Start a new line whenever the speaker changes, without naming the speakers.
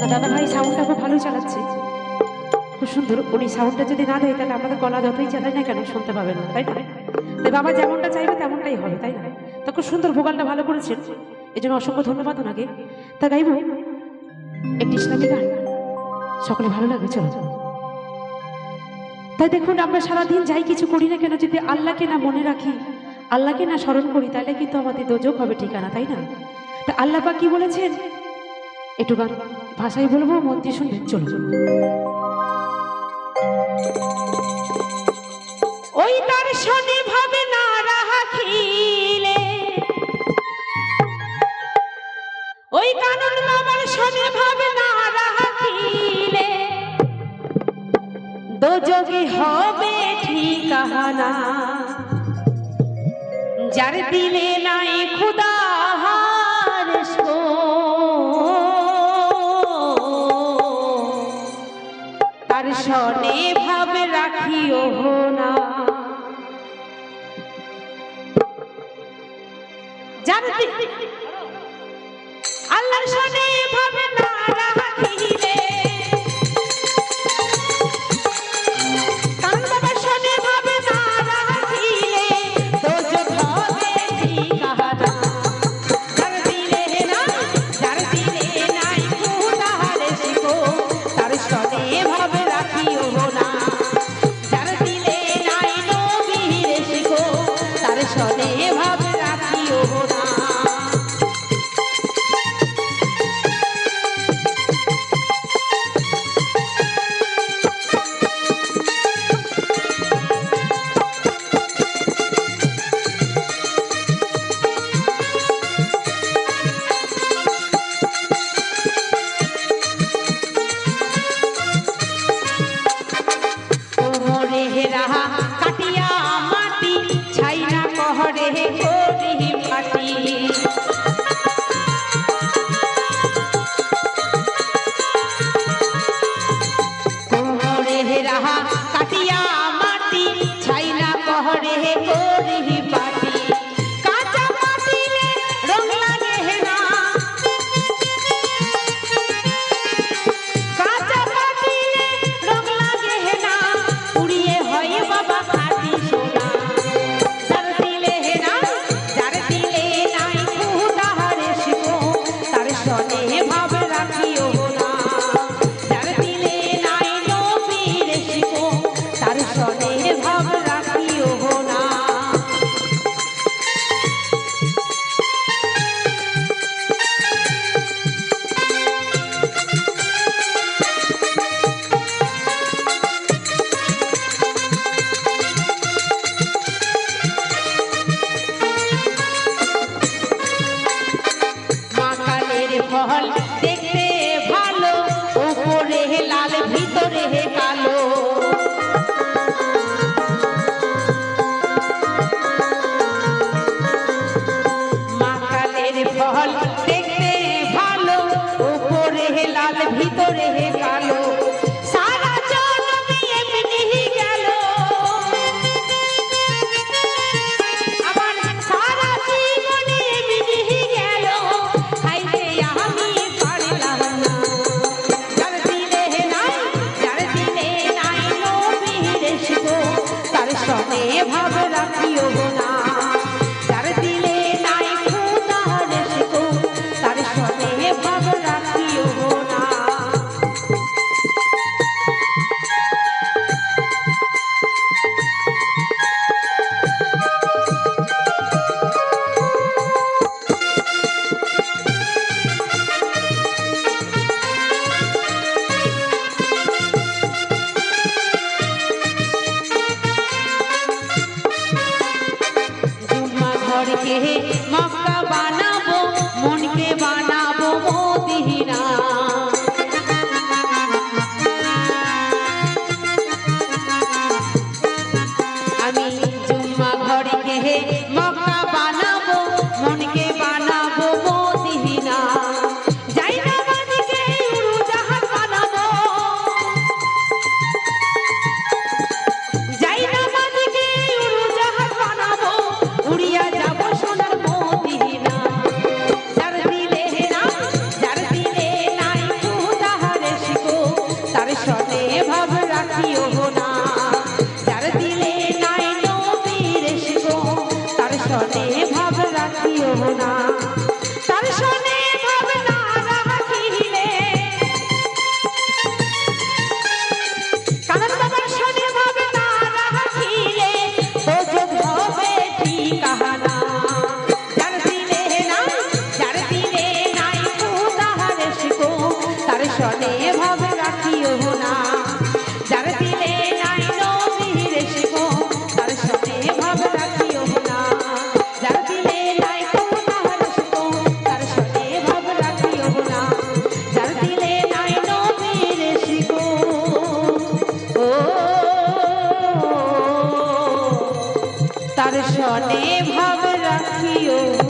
তা দাদা ভাই সাউন্ডটা খুব চালাচ্ছে। খুব সুন্দর, উনি সাউন্ডটা যদি না দেয়, তাহলে আমাদের গলা যতই চালাই না কেন শুনতে পাবেন না, তাই না? তাই বাবা যেমনটা চাইবে, তেমনটাই হবে, তাই না? খুব সুন্দর ভোকালটা ভালো করেছেন। এই জন্য অসংখ্য ধন্যবাদ ওনাকে। তা গাইব একটি ইসলামী গান। সকলে ভালো লাগবে, চলো তাই দেখুন, আমরা সারাদিন যাই, কিছু করি না কেন, যদি আল্লাহকে না মনে রাখি, আল্লাহকে না স্মরণ করি, তাহলে কিন্তু আমাদের দোজক হবে ঠিকানা, তাই না? তা আল্লাহ পাক কি বলেছেন? একটু গান ভাষায় বলব, মন দিয়ে শুনবেন চলো ওই তার শনি ভাবে না রাখিলে, ওই কানুন মামার শনি ভাবে না রাখিলে, দোজগে হবে ঠিকানা। যার দিলে নাই খুদার সনে ভাবে রাখিও না। দি- আল্লাহর সনে ফল hit. সনে ভাব রাখিও।